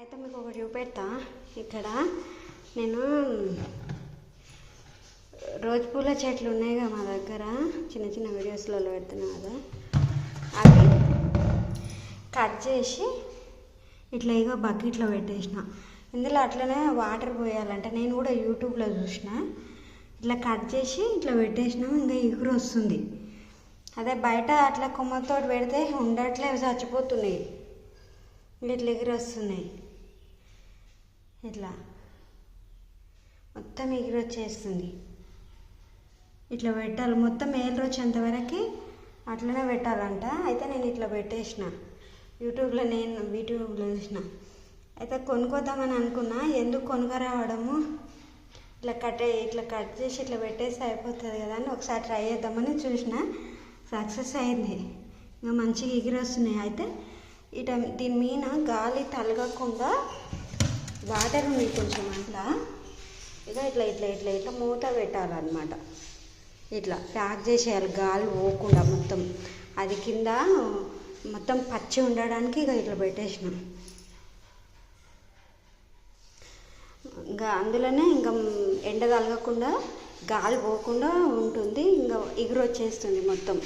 అయితే మీకు ఒకటి చూపెడతా. ఇక్కడ నేను రోజు పూల చెట్లు ఉన్నాయి కదా మా దగ్గర. చిన్న చిన్న వీడియోస్లలో పెడుతున్నా కదా. అవి కట్ చేసి ఇట్లా ఇగో బకెట్లో పెట్టేసిన. ఇందులో అట్లనే వాటర్ పోయాలంటే. నేను కూడా యూట్యూబ్లో చూసిన. ఇట్లా కట్ చేసి ఇట్లా పెట్టేసినాం. ఇంకా ఎగురు వస్తుంది. అదే బయట అట్లా కొమ్మతో పెడితే ఉండట్లే చచ్చిపోతున్నాయి. ఇట్లా ఎగిరి వస్తున్నాయి. ఇట్లా మొత్తం ఎగిరొచ్చేస్తుంది. ఇట్లా పెట్టాలి. మొత్తం ఏళ్ళు వచ్చేంత వరకు అట్లనే పెట్టాలంట. అయితే నేను ఇట్లా పెట్టేసిన. యూట్యూబ్లో నేను యూట్యూబ్లో చూసిన. అయితే కొనుక్కోద్దామని అనుకున్నా. ఎందుకు కొనుకరావడము ఇట్లా కట్ ఇట్లా కట్ చేసి ఇట్లా పెట్టేసి అయిపోతుంది కదా అని ఒకసారి ట్రై చేద్దామని చూసిన. సక్సెస్ అయింది. ఇంకా మంచిగా ఎగిరి వస్తున్నాయి అయితే ఇట దీని మీద గాలి తలగకుండా వాటర్ ఉంది కొంచెం అట్లా. ఇక ఇట్లా ఇట్లా ఇట్లా ఇట్లా మూత పెట్టాలన్నమాట. ఇట్లా ప్యాక్ చేసేయాలి గాలి పోకుండా మొత్తం. అది కింద మొత్తం పచ్చి ఉండడానికి ఇక ఇట్లా పెట్టేసినాం. ఇంకా అందులోనే ఇంకా ఎండ తలగకుండా గాలి పోకుండా ఉంటుంది. ఇంకా ఎగురు వచ్చేస్తుంది మొత్తం.